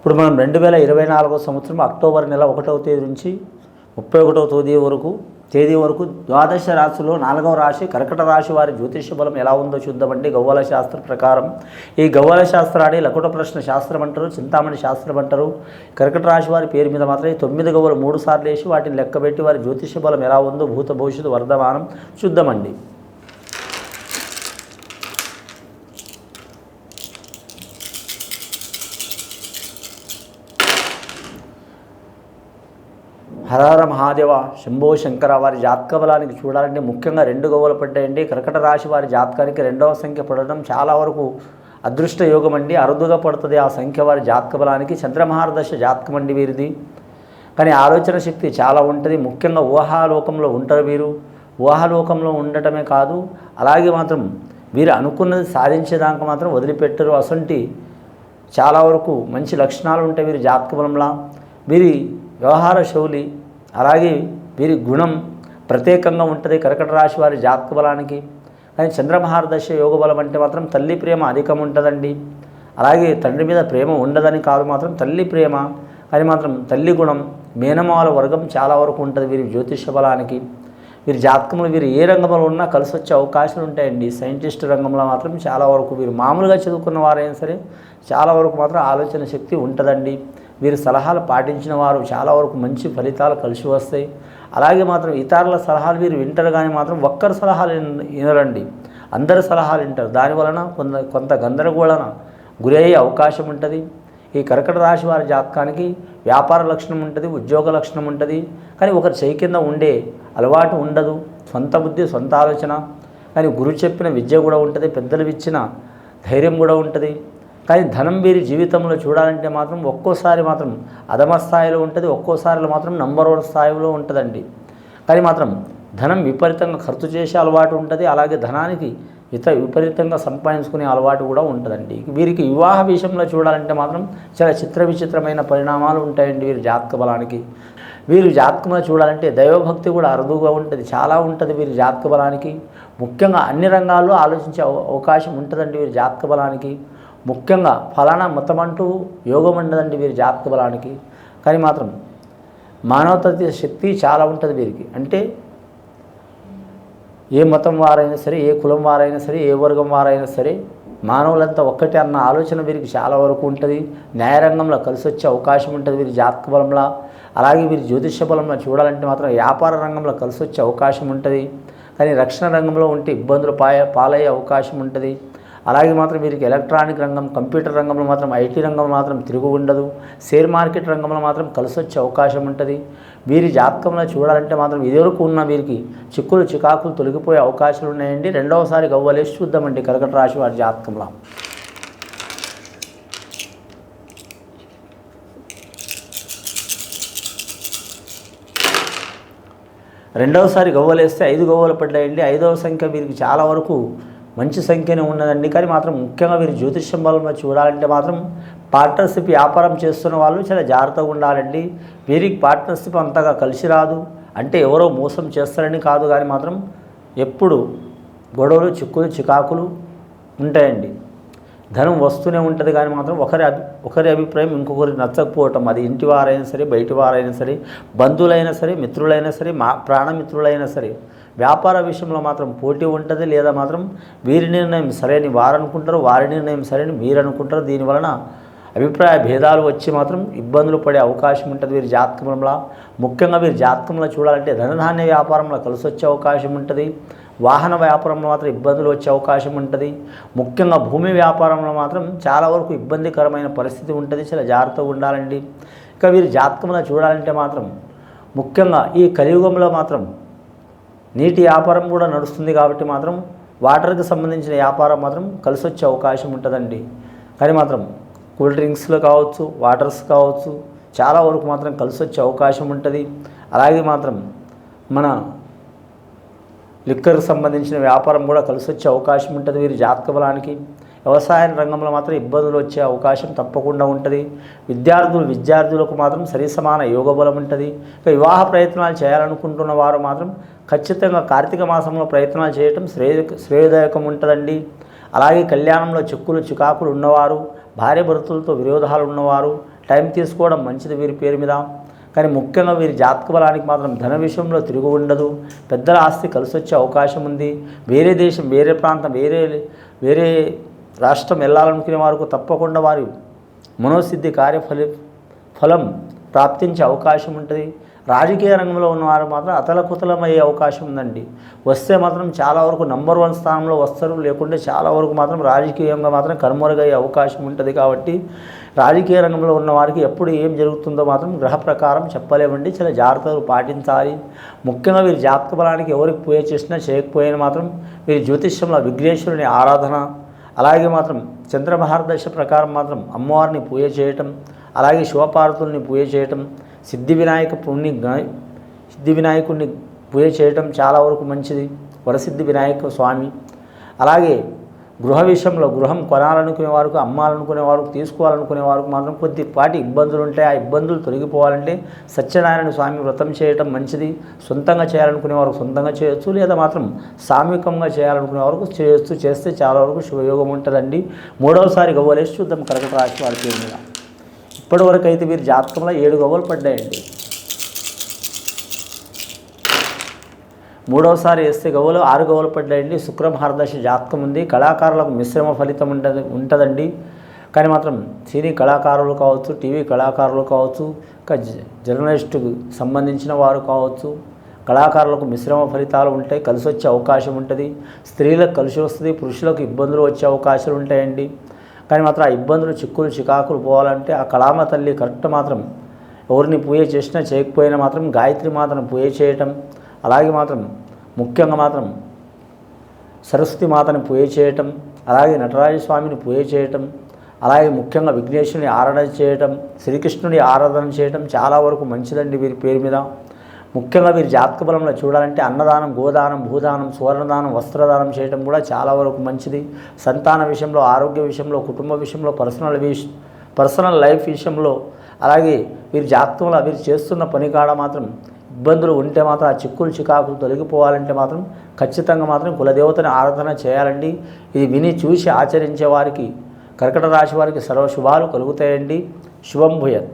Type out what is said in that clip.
ఇప్పుడు మనం రెండు వేల ఇరవై నాలుగో సంవత్సరం అక్టోబర్ నెల ఒకటవ తేదీ నుంచి ముప్పై ఒకటవ తేదీ వరకు తేదీ వరకు ద్వాదశ రాశిలో నాలుగవ రాశి కర్కట రాశి వారి జ్యోతిష బలం ఎలా ఉందో చూద్దామండి గవ్వల శాస్త్ర ప్రకారం ఈ గవ్వల శాస్త్రాన్ని లకుట ప్రశ్న శాస్త్రం అంటారు చింతామణి శాస్త్రం అంటారు. కర్కట రాశి వారి పేరు మీద మాత్రం తొమ్మిది గవ్వలు మూడు సార్లు వేసి వాటిని లెక్కబెట్టి వారి జ్యోతిష బలం ఎలా ఉందో భూత భవిష్యత్తు వర్ధమానం చూద్దామండి హరహర మహాదేవ శంభో శంకర వారి జాతక బలానికి చూడాలంటే ముఖ్యంగా రెండు గోవులు పడ్డాయండి. కర్కట రాశి వారి జాతకానికి రెండవ సంఖ్య పడడం చాలా వరకు అదృష్ట యోగం అండి. అరుదుగా పడుతుంది ఆ సంఖ్య వారి జాతక బలానికి చంద్రమహారదశ జాతకం అండి వీరిది. కానీ ఆలోచన శక్తి చాలా ఉంటుంది. ముఖ్యంగా ఊహాలోకంలో ఉంటారు వీరు. ఊహాలోకంలో ఉండటమే కాదు అలాగే మాత్రం వీరు అనుకున్నది సాధించేదాకా మాత్రం వదిలిపెట్టరు. అసంటి చాలా వరకు మంచి లక్షణాలు ఉంటాయి వీరి జాతక బలంలా వీరి వ్యవహార శౌలి అలాగే వీరి గుణం ప్రత్యేకంగా ఉంటుంది. కర్కట రాశి వారి జాతక బలానికి. కానీ చంద్రమహారదశ యోగ బలం అంటే మాత్రం తల్లి ప్రేమ అధికం ఉంటుందండి. అలాగే తండ్రి మీద ప్రేమ ఉండదని కాదు మాత్రం తల్లి ప్రేమ. అని మాత్రం తల్లి గుణం మేనమాల వర్గం చాలా వరకు ఉంటుంది వీరి జ్యోతిష బలానికి. వీరి జాతకంలో వీరు ఏ రంగంలో ఉన్నా కలిసి వచ్చే అవకాశాలు ఉంటాయండి. సైంటిస్ట్ రంగంలో మాత్రం చాలా వరకు వీరు మామూలుగా చదువుకున్న వారైనా సరే చాలా వరకు మాత్రం ఆలోచన శక్తి ఉంటుందండి. వీరి సలహాలు పాటించిన వారు చాలా వరకు మంచి ఫలితాలు కలిసి వస్తాయి. అలాగే మాత్రం ఇతరుల సలహాలు వీరు వింటారు కానీ మాత్రం ఒక్కరి సలహాలు వినరండి. అందరి సలహాలు వింటారు. దానివలన కొంత కొంత గందరగోళన గురి అయ్యే అవకాశం ఉంటుంది. ఈ కర్కట రాశి వారి జాతకానికి వ్యాపార లక్షణం ఉంటుంది ఉద్యోగ లక్షణం ఉంటుంది. కానీ ఒకరి చేయి కింద ఉండే అలవాటు ఉండదు. సొంత బుద్ధి సొంత ఆలోచన. కానీ గురువు చెప్పిన విద్య కూడా ఉంటుంది పెద్దలు ఇచ్చిన ధైర్యం కూడా ఉంటుంది. కానీ ధనం వీరి జీవితంలో చూడాలంటే మాత్రం ఒక్కోసారి మాత్రం అధమ స్థాయిలో ఉంటుంది ఒక్కోసారి మాత్రం నంబర్ వన్ స్థాయిలో ఉంటుందండి. కానీ మాత్రం ధనం విపరీతంగా ఖర్చు చేసే అలవాటు ఉంటుంది అలాగే ధనానికి ఇత విపరీతంగా సంపాదించుకునే అలవాటు కూడా ఉంటుందండి. వీరికి వివాహ విషయంలో చూడాలంటే మాత్రం చాలా చిత్ర విచిత్రమైన పరిణామాలు ఉంటాయండి వీరి జాతక బలానికి. వీరు జాతకంలో చూడాలంటే దైవభక్తి కూడా అరుదుగా ఉంటుంది చాలా ఉంటుంది వీరి జాతక బలానికి. ముఖ్యంగా అన్ని రంగాల్లో ఆలోచించే అవకాశం ఉంటుందండి వీరి జాతక బలానికి. ముఖ్యంగా ఫలానా మతం అంటూ యోగం ఉండదండి వీరి జాతక బలానికి. కానీ మాత్రం మానవతత్వ శక్తి చాలా ఉంటుంది వీరికి. అంటే ఏ మతం వారైనా సరే ఏ కులం వారైనా సరే ఏ వర్గం వారైనా సరే మానవులంతా ఒక్కటే అన్న ఆలోచన వీరికి చాలా వరకు ఉంటుంది. న్యాయరంగంలో కలిసి వచ్చే అవకాశం ఉంటుంది వీరి జాతక బలంలో. అలాగే వీరి జ్యోతిష బలంలో చూడాలంటే మాత్రం వ్యాపార రంగంలో కలిసి వచ్చే అవకాశం ఉంటుంది. కానీ రక్షణ రంగంలో ఉంటే ఇబ్బందులు పాయ పాలయ్యే అవకాశం ఉంటుంది. అలాగే మాత్రం వీరికి ఎలక్ట్రానిక్ రంగం కంప్యూటర్ రంగంలో మాత్రం ఐటీ రంగంలో మాత్రం తిరుగు ఉండదు. షేర్ మార్కెట్ రంగంలో మాత్రం కలిసి వచ్చే అవకాశం ఉంటుంది. వీరి జాతకంలో చూడాలంటే మాత్రం ఇదివరకు ఉన్న వీరికి చిక్కులు చికాకులు తొలగిపోయే అవకాశాలు ఉన్నాయండి. రెండవసారి గవ్వలేసి చూద్దామండి కర్కట రాశి వారి జాతకంలో. రెండవసారి గవ్వలేస్తే ఐదు గవ్వలు పడ్డాయండి. ఐదవ సంఖ్య వీరికి చాలా వరకు మంచి సంఖ్యనే ఉన్నదండి. కానీ మాత్రం ముఖ్యంగా వీరి జ్యోతిష్యం బలంలో చూడాలంటే మాత్రం పార్ట్నర్షిప్ వ్యాపారం చేస్తున్న వాళ్ళు చాలా జాగ్రత్తగా ఉండాలండి. వీరికి పార్ట్నర్షిప్ అంతగా కలిసి రాదు. అంటే ఎవరో మోసం చేస్తారని కాదు కానీ మాత్రం ఎప్పుడు గొడవలు చిక్కులు చికాకులు ఉంటాయండి. ధనం వస్తూనే ఉంటుంది కానీ మాత్రం ఒకరి అభి ఒకరి అభిప్రాయం ఇంకొకరికి నచ్చకపోవటం. అది ఇంటి వారైనా సరే బయటి వారైనా సరే బంధువులైనా సరే మిత్రులైనా సరే మా ప్రాణమిత్రులైనా సరే వ్యాపార విషయంలో మాత్రం పోటీ ఉంటుంది లేదా మాత్రం వీరి నిర్ణయం సరైన వారు అనుకుంటారు వారి నిర్ణయం సరైన మీరు అనుకుంటారు. దీనివలన అభిప్రాయ భేదాలు వచ్చి మాత్రం ఇబ్బందులు పడే అవకాశం ఉంటుంది వీరి జాతకంలో. ముఖ్యంగా వీరి జాతకంలో చూడాలంటే ధనధాన్య వ్యాపారంలో కలిసి వచ్చే అవకాశం ఉంటుంది. వాహన వ్యాపారంలో మాత్రం ఇబ్బందులు వచ్చే అవకాశం ఉంటుంది. ముఖ్యంగా భూమి వ్యాపారంలో మాత్రం చాలా వరకు ఇబ్బందికరమైన పరిస్థితి ఉంటుంది. చాలా జాగ్రత్తగా ఉండాలండి. ఇక వీరి జాతకంలో చూడాలంటే మాత్రం ముఖ్యంగా ఈ కలియుగంలో మాత్రం నీటి వ్యాపారం కూడా నడుస్తుంది కాబట్టి మాత్రం వాటర్కి సంబంధించిన వ్యాపారం మాత్రం కలిసి వచ్చే అవకాశం ఉంటుందండి. కానీ మాత్రం కూల్ డ్రింక్స్లో కావచ్చు వాటర్స్ కావచ్చు చాలా వరకు మాత్రం కలిసి వచ్చే అవకాశం ఉంటుంది. అలాగే మాత్రం మన లిక్కర్కి సంబంధించిన వ్యాపారం కూడా కలిసి వచ్చే అవకాశం ఉంటుంది వీరి జాతక బలానికి. వ్యవసాయ రంగంలో మాత్రం ఇబ్బందులు వచ్చే అవకాశం తప్పకుండా ఉంటుంది. విద్యార్థులు విద్యార్థులకు మాత్రం సరి సమాన యోగ బలం ఉంటుంది. ఇక వివాహ ప్రయత్నాలు చేయాలనుకుంటున్న వారు మాత్రం ఖచ్చితంగా కార్తీక మాసంలో ప్రయత్నాలు చేయటం శ్రేయ శ్రేయదాయకం ఉంటుందండి. అలాగే కళ్యాణంలో చిక్కులు చికాకులు ఉన్నవారు భార్య భర్తలతో విరోధాలు ఉన్నవారు టైం తీసుకోవడం మంచిది వీరి పేరు మీద. కానీ ముఖ్యంగా వీరి జాతక బలానికి మాత్రం ధన విషయంలో తిరుగు ఉండదు. పెద్దల ఆస్తి కలిసి వచ్చే అవకాశం ఉంది. వేరే దేశం వేరే ప్రాంతం వేరే వేరే రాష్ట్రం వెళ్ళాలనుకునే వారికి తప్పకుండా వారి మనోసిద్ధి కార్యఫలి ఫలం ప్రాప్తించే అవకాశం ఉంటుంది. రాజకీయ రంగంలో ఉన్నవారు మాత్రం అతలకుతలమయ్యే అవకాశం ఉందండి. వస్తే మాత్రం చాలా వరకు నంబర్ వన్ స్థానంలో వస్తారు. లేకుంటే చాలా వరకు మాత్రం రాజకీయంగా మాత్రం కనుమరుగయ్యే అవకాశం ఉంటుంది కాబట్టి రాజకీయ రంగంలో ఉన్న వారికి ఎప్పుడు ఏం జరుగుతుందో మాత్రం గ్రహ ప్రకారం చెప్పలేమండి. చాలా జాగ్రత్తలు పాటించాలి. ముఖ్యంగా వీరి జాతక బలానికి ఎవరికి పూజ చేసినా చేయకపోయినా మాత్రం వీరి జ్యోతిష్యంలో విఘ్నేశ్వరుని ఆరాధన అలాగే మాత్రం చంద్రమహారదశ ప్రకారం మాత్రం అమ్మవారిని పూజ చేయటం అలాగే శివపార్వతుల్ని పూజ చేయటం సిద్ధి వినాయక పుణ్య సిద్ధి వినాయకుడిని పూజ చేయటం చాలా వరకు మంచిది. వరసిద్ధి వినాయక స్వామి. అలాగే గృహ విషయంలో గృహం కొనాలనుకునే వారికి అమ్మాలనుకునే వారికి తీసుకోవాలనుకునే వారికి మాత్రం కొద్దిపాటి ఇబ్బందులు ఉంటాయి ఆ ఇబ్బందులు తొలగిపోవాలంటే సత్యనారాయణ స్వామి వ్రతం చేయటం మంచిది. సొంతంగా చేయాలనుకునే వారికి సొంతంగా చేయొచ్చు లేదా మాత్రం సామూహికంగా చేయాలనుకునే వరకు చేయొచ్చు. చేస్తే చాలా వరకు శుభయోగం ఉంటుందండి. మూడవసారి గవ్వలేసి చూద్దాం కర్కట రాశి వారి పేరు మీద. ఇప్పటివరకు అయితే మీరు జాతకంలో ఏడు గవ్వలు పడ్డాయండి. మూడవసారి వేస్తే గవ్వలు ఆరు గవ్వలు పడ్డాయండి. శుక్రమహారదశ జాతకం ఉంది. కళాకారులకు మిశ్రమ ఫలితం ఉంటుంది ఉంటుందండి. కానీ మాత్రం సినీ కళాకారులు కావచ్చు టీవీ కళాకారులు కావచ్చు ఇంకా జర్నలిస్టుకు సంబంధించిన వారు కావచ్చు కళాకారులకు మిశ్రమ ఫలితాలు ఉంటాయి కలిసి వచ్చే అవకాశం ఉంటుంది. స్త్రీలకు కలిసి వస్తుంది పురుషులకు ఇబ్బందులు వచ్చే అవకాశాలు ఉంటాయండి. కానీ మాత్రం ఆ ఇబ్బందులు చిక్కులు చికాకులు పోవాలంటే ఆ కళామ తల్లి కరెక్ట్ మాత్రం ఎవరిని పూజ చేసినా చేయకపోయినా మాత్రం గాయత్రి మాత్రం పూజ చేయటం అలాగే మాత్రం ముఖ్యంగా మాత్రం సరస్వతి మాతని పూజ చేయటం అలాగే నటరాజ స్వామిని పూజ చేయటం అలాగే ముఖ్యంగా విఘ్నేశ్వరుని ఆరాధన చేయటం శ్రీకృష్ణుని ఆరాధన చేయటం చాలా వరకు మంచిదండి వీరి పేరు మీద. ముఖ్యంగా వీరి జాతక బలంలో చూడాలంటే అన్నదానం గోదానం భూదానం సువర్ణదానం వస్త్రదానం చేయటం కూడా చాలా వరకు మంచిది. సంతాన విషయంలో ఆరోగ్య విషయంలో కుటుంబ విషయంలో పర్సనల్ విష్ పర్సనల్ లైఫ్ విషయంలో అలాగే వీరి జాతకంలో వీరు చేస్తున్న పని కాడ మాత్రం ఇబ్బందులు ఉంటే మాత్రం ఆ చిక్కులు చికాకులు తొలగిపోవాలంటే మాత్రం ఖచ్చితంగా మాత్రం కులదేవతని ఆరాధన చేయాలండి. ఇది విని చూసి ఆచరించే వారికి కర్కట రాశి వారికి సర్వ శుభాలు కలుగుతాయండి. శుభం భూయత్.